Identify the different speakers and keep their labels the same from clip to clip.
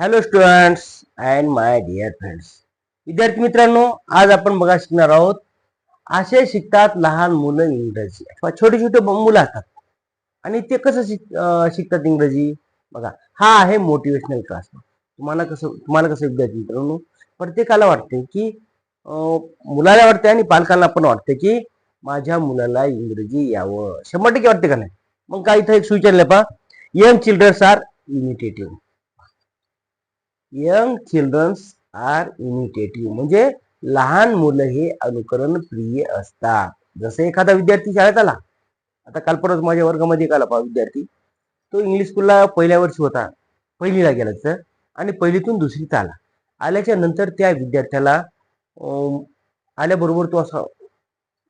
Speaker 1: Hello students and my dear friends विद्यार्थी मित्रांनो आज आपण बघा शिकणार आहोत. असे शिकतात लहान मुलं इंग्रजी. अथवा छोटे छोटे मुलं असतात. आणि ते कसं शिक शिकतात इंग्रजी? बघा हा आहे मोटिवेशनल क्लास तुम्हाला कसं तुम्हाला कसं विद्यार्थी मित्रांनो प्रत्येकाला वाटते की मुलाला वाटते आणि पालकांना पण वाटते की माझ्या मुलाला इंग्रजी यावं. शंभर टक्के वाटते का नाही? मग काय इथं एक सुविचारलं पहा. Young childrens are imitative young childrens are imitative म्हणजे लहान मुलं हे अनुकरण प्रिय असतात. जसं एखादा विद्यार्थी शाळेत आला. आता काल परत माझ्या वर्गामध्ये एक आला पहा विद्यार्थी. तो इंग्लिश स्कूलला पहिल्या वर्षी होता. पहिलीला गेला तर आणि पहिलीतून दुसरीत आला. आल्याच्यानंतर त्या विद्यार्थ्याला आल्याबरोबर तो असा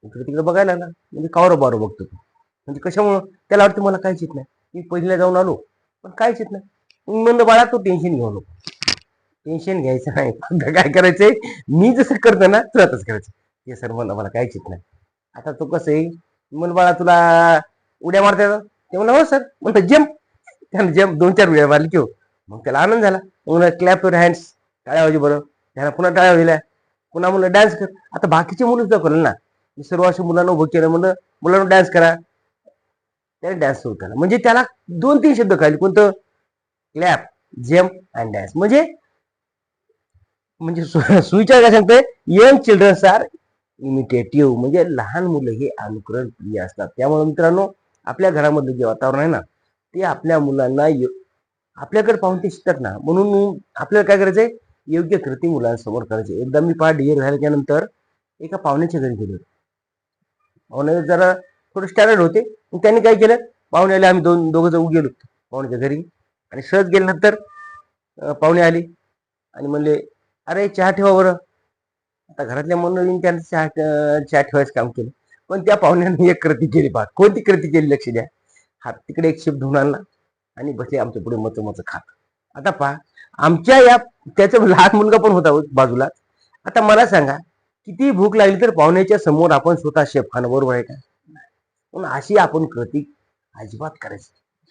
Speaker 1: इकडे तिकडे बघायला आला म्हणजे कावर बारो बघतो तो. म्हणजे कशामुळं? त्याला वाटतं मला काहीच येत नाही. मी पहिलीला जाऊन आलो. पण काहीच येत नाही. म्हणलं बाळा तो टेन्शन घेऊ नको. टेन्शन घ्यायचं नाही. फक्त काय करायचंय? मी जसं करतो ना तुला तसं करायचं. हे सर म्हणलं मला काय चित नाही. आता तू कसं आहे? म्हणलं बाळा तुला उड्या मारता येतं ते म्हणलं हो सर. म्हणलं जम्प त्यानं जम्प दोन चार उड्या मारली किंवा हो. मग त्याला आनंद झाला. मग क्लॅप युअर हँड्स टाळ्या वाजू बरं. त्याला पुन्हा टाळ्या वाजल्या पुन्हा म्हणलं डान्स कर. आता बाकीचे मुलं सुद्धा करेल ना. मी सर्व अशा मुलांना उभं केलं. म्हणलं मुलांना डान्स करा. त्याने डान्स सुरू केला. म्हणजे त्याला दोन तीन शब्द कळले. कोणतं? क्लॅप जम्प अँड डान्स म्हणजे म्हणजे सु- सुविचार काय सांगते यंग चिल्ड्रन्स आर इमिटेटिव्ह म्हणजे लहान मुलं हे अनुकरण प्रिय असतात. त्यामुळे मित्रांनो आपल्या घरामधलं जे वातावरण आहे ना ते आपल्या मुलांना आपल्याकडे पाहून ते शिकतात ना. म्हणून आपल्याला काय करायचंय? योग्य कृती मुलांसमोर करायचे एकदा मी पहा डिअर झाल्याच्यानंतर एका पाहुण्याच्या घरी गेलो. पाहुण्याला जरा थोडे स्टँडर्ड होते. मग त्यांनी काय केलं? पाहुणे आले आम्ही दोन दोघं जण गेलो पाहुण्याच्या घरी. आणि सहज गेल्यानंतर पाहुणे आली आणि म्हणले अरे चहा ठेवा बरं. आता घरातल्या मंडळींनी त्यांना चहा चहा ठेवायचं काम केलं. पण त्या पाहुण्याने एक कृती केली पहा कोणती कृती केली लक्ष द्या. हात तिकडे एक शिप धुवून आणला आणि बसले आमच्या पुढे मच मच खात. आता पहा आमच्या या त्याचा लहान मुलगा पण होता बाजूला. आता मला सांगा किती भूक लागली तर पाहुण्याच्या समोर आपण स्वतः शेफ खाणं बरोबर आहे का? म्हणून अशी आपण कृती अजिबात करायची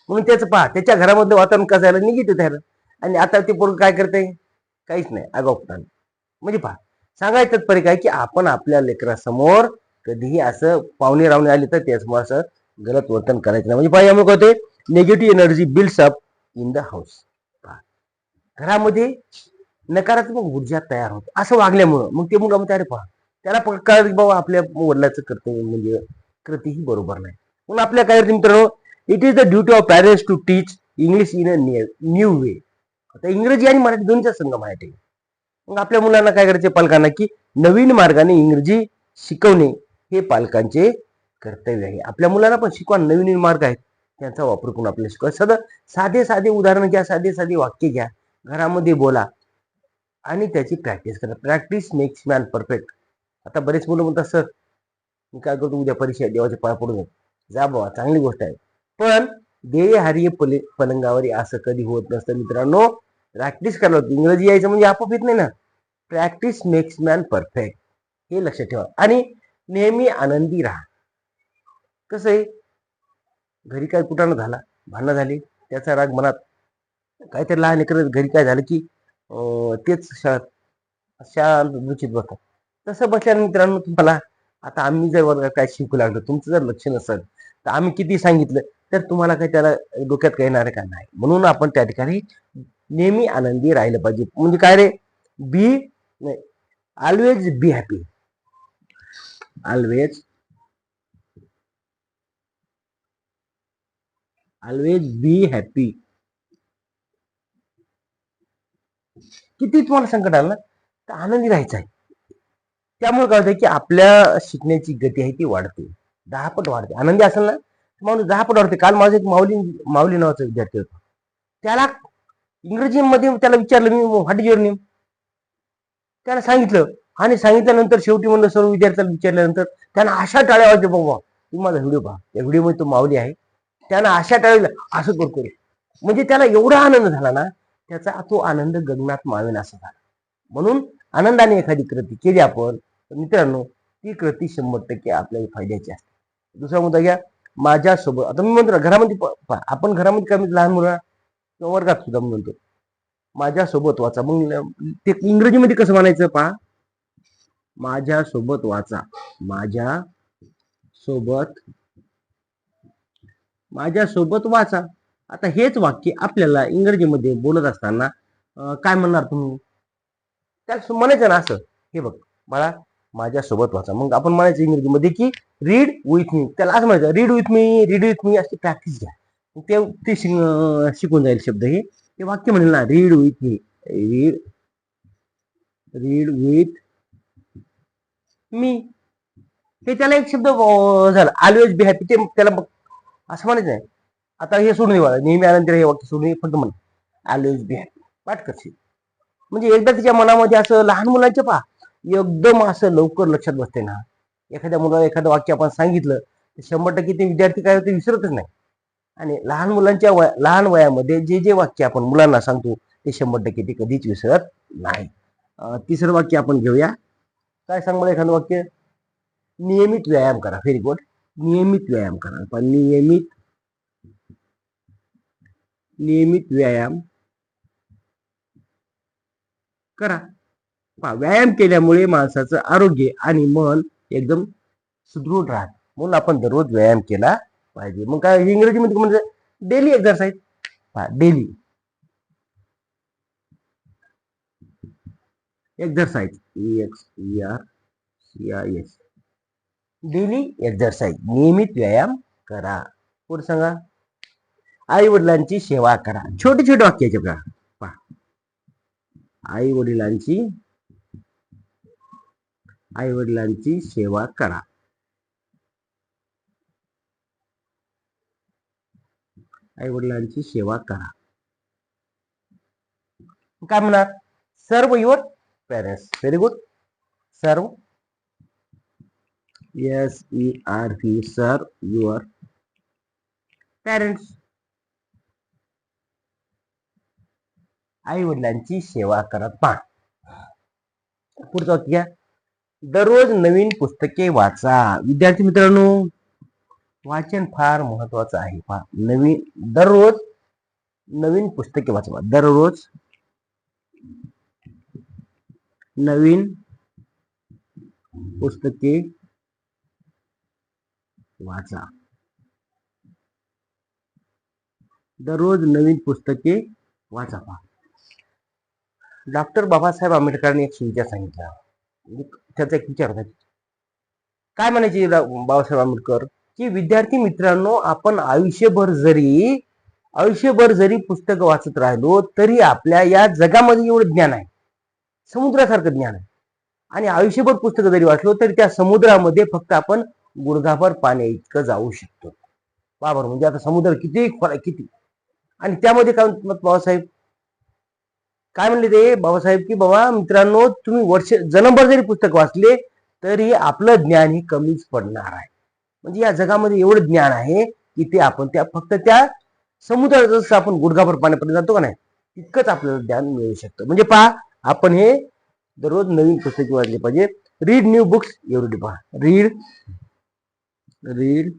Speaker 1: म्हणून त्याचं पहा त्याच्या घरामधलं वातावरण कसं आहे? निघित आणि आता ते पोरग काय करते काहीच नाही अगोपतान म्हणजे पहा सांगायचं तरी काय की आपण आपल्या लेकरासमोर कधीही असं पाहुणे रावणे आले तर त्यासमोर असं गलत वर्तन करायचं नाही. म्हणजे पहा यामुळे काय होते negative energy builds up in the house घरामध्ये नकारात्मक ऊर्जा तयार होते. असं वागल्यामुळं मग ते मुलं म्हणते अरे पहा त्याला पण कळत की बाबा आपल्या वडिलाचं कर्तव्य म्हणजे कृतीही बरोबर नाही. म्हणून आपल्या काय मित्रांनो it is the duty of parents to teach English in a new way आता इंग्रजी आणि मराठी दोनचा संगम आहे ते मग आपल्या मुलांना काय करायचे पालकांना की नवीन मार्गाने इंग्रजी शिकवणे हे पालकांचे कर्तव्य आहे. आपल्या मुलांना पण शिकवा नवीन नवीन मार्ग आहेत. त्यांचा वापर करून आपल्याला शिकवा. सदा साधे साधे उदाहरण घ्या साधे साधे वाक्य घ्या घरामध्ये बोला आणि त्याची प्रॅक्टिस करा. प्रॅक्टिस मेक्स मॅन परफेक्ट आता बरेच मुलं म्हणतात सर मी काय करतो उद्या परीक्षा आहे, देवाचे पाय पडून जा बाबा चांगली गोष्ट आहे. पण देय हार्य पले पलंगावर असं कधी होत नसतं मित्रांनो. प्रॅक्टिस करायला होती. इंग्रजी यायचं म्हणजे आपोआप येत नाही ना. प्रॅक्टिस मेक्स मॅन परफेक्ट हे लक्षात ठेवा. आणि नेहमी आनंदी राहा. कसं आहे? घरी काय कुठानं झाला? भांडणं झाली. त्याचा राग मनात काहीतरी लहान लेकरं घरी काय झालं की अं, तेच शाळेत शांत दुचित बसतात. तसं बसल्यानं मित्रांनो तुम्हाला आता आम्ही जर वर्गात काय शिकू लागलो तुमचं जर लक्ष नसेल तर आम्ही किती सांगितलं? तर तुम्हाला काही त्याला डोक्यात काही येणार आहे का नाही? म्हणून आपण त्या ठिकाणी नेहमी आनंदी राहिलं पाहिजे. म्हणजे काय रे? Be always be happy always always be happy किती तुम्हाला संकट आलं ना तर आनंदी राहायचं आहे. त्यामुळे काय होतं की आपल्या शिकण्याची गती आहे ती वाढते. दहा पट वाढते. आनंदी असेल ना माणूस दहा पट काल माझं एक माऊली माऊली नावाचा विद्यार्थी होता. त्याला इंग्रजीमध्ये त्याला विचारलं मी व्हॉट इज युअर नेम. त्याला सांगितलं. आणि सांगितल्यानंतर शेवटी म्हणलं सर्व विद्यार्थ्याला विचारल्यानंतर त्यानं अशा टाळ्या वाजते बाबा. तुम्ही माझा व्हिडिओ पहा. त्या व्हिडिओमध्ये तो माऊली आहे. त्यानं अशा टाळ्या असं करतो. म्हणजे त्याला एवढा आनंद झाला ना त्याचा तो आनंद गगनात मावेन असा झाला. म्हणून आनंदाने एखादी कृती केली आपण तर मित्रांनो ती कृती शंभर टक्के आपल्याला फायद्याची असते. दुसरा मुद्दा घ्या. माझ्यासोबत. आता मी म्हणतो ना घरामध्ये प- पहा, आपण घरामध्ये कमी लहान मुलं किंवा वर्गात सुद्धा म्हणतो माझ्यासोबत वाचा. मग ते इंग्रजीमध्ये कसं म्हणायचं पहा? माझ्यासोबत वाचा. माझ्या सोबत माझ्यासोबत वाचा. आता हेच वाक्य आपल्याला इंग्रजीमध्ये बोलत असताना काय म्हणणार तुम्ही? त्या म्हणायचं ना असं हे बघ बाळा माझ्या सोबत वाचा. मग आपण म्हणायचं इंग्रजीमध्ये की रीड विथ मी त्याला असं म्हणायचं read with me read with me अशी प्रॅक्टिस घ्या. ते ते शिकून जाईल शब्द हे. ते वाक्य म्हणेल ना read with me read read with me हे त्याला एक शब्द अं, झाला. ऑलवेज बी हॅपी ते त्याला मग असं म्हणायचं नाही. आता हे सोडून दे नेहमी आल्यानंतर हे वाक्य सोडून फक्त म्हण ऑलवेज बी हॅपी पाठ करशील. म्हणजे एकदा तिच्या मनामध्ये असं लहान मुलांचे पहा. एकदम असं लवकर लक्षात बसते ना. एखाद्या मुलाला एखादं वाक्य आपण सांगितलं तर शंभर टक्के ते विद्यार्थी काय होते विसरतच नाही. आणि लहान मुलांच्या वया लहान वयामध्ये जे जे वाक्य आपण मुलांना सांगतो ते शंभर टक्के ते कधीच विसरत नाही. तिसरं वाक्य आपण घेऊया. काय सांग मला एखादं वाक्य? नियमित व्यायाम करा. व्हेरी गुड नियमित व्यायाम करा. पण नियमित नियमित व्यायाम करा. व्यायाम केल्यामुळे माणसाचं आरोग्य आणि मन एकदम सुदृढ राहत. म्हणून आपण दररोज व्यायाम केला पाहिजे. मग काय इंग्रजीमध्ये म्हणजे डेली एक्झरसाइज पहा daily exercise E X E R C I S daily exercise नियमित व्यायाम करा पुढे सांगा आई वडिलांची सेवा करा छोटे छोटे वाक्याचे बघा पहा आई वडिलांची आईवडिलांची सेवा करा. आई वडिलांची सेवा करा. काय म्हणणार? Serve your parents very good serve? S E R V serve your parents आई वडिलांची सेवा करत पहा. पुढचं घ्या दररोज नवीन पुस्तके वाचा. विद्यार्थी मित्रांनो वाचन फार महत्वाचं आहे. फार नवीन दररोज नवीन पुस्तके वाचवा. दररोज नवीन पुस्तके वाचा. दररोज नवीन पुस्तके वाचा. पहा डॉक्टर बाबासाहेब आंबेडकरांनी एक सुविचार सांगितला. म्हणजे त्याचा एक विचार होता. काय म्हणायचे बाबासाहेब आंबेडकर? की विद्यार्थी मित्रांनो आपण आयुष्यभर जरी आयुष्यभर जरी पुस्तकं वाचत राहिलो तरी आपल्या या जगामध्ये एवढं ज्ञान आहे. समुद्रासारखं ज्ञान आहे. आणि आयुष्यभर पुस्तकं जरी वाचलो तरी त्या समुद्रामध्ये फक्त आपण गुडघाभर पाण्या इतकं जाऊ शकतो. बाबर म्हणजे आता समुद्र किती किती? आणि त्यामध्ये काय म्हणतात बाबासाहेब? काय म्हणले ते? बाबासाहेब की बाबा मित्रांनो तुम्ही वर्ष जन्मभर जरी पुस्तक वाचले तरी आपलं ज्ञान ही कमीच पडणार आहे. म्हणजे या जगामध्ये एवढं ज्ञान आहे की ते आपण त्या फक्त त्या समुद्रात जसं आपण गुडघाभर पाण्यापर्यंत जातो का नाही तितकंच आपल्याला ज्ञान मिळू शकतं. म्हणजे पहा आपण हे दररोज नवीन पुस्तके वाचले पाहिजे. रीड न्यू बुक्स एवढी पहा. Read read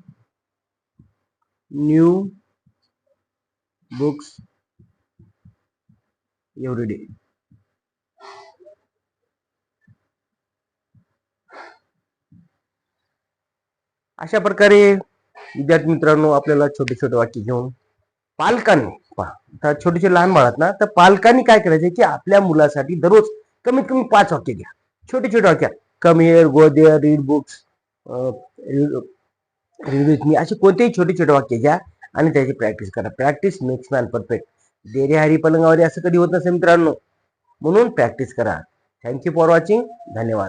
Speaker 1: new books every day अशा प्रकारे विद्यार्थी मित्रांनो आपल्याला छोटे छोटे वाक्य घेऊन पालकांनी पहा छोटे छोटे लहान बाळात ना तर पालकांनी काय करायचे की आपल्या मुलासाठी दररोज कमीत कमी पाच वाक्य घ्या. छोटे छोटे वाक्य. Come here go there read books read with me असे कोणतेही छोटे छोटे वाक्य घ्या आणि त्याची प्रॅक्टिस करा. प्रॅक्टिस मेक्स मॅन परफेक्ट देरे हरी पलंगावर असं कधी होत नसेल मित्रांनो. म्हणून प्रॅक्टिस करा. थँक्यू फॉर वॉचिंग धन्यवाद.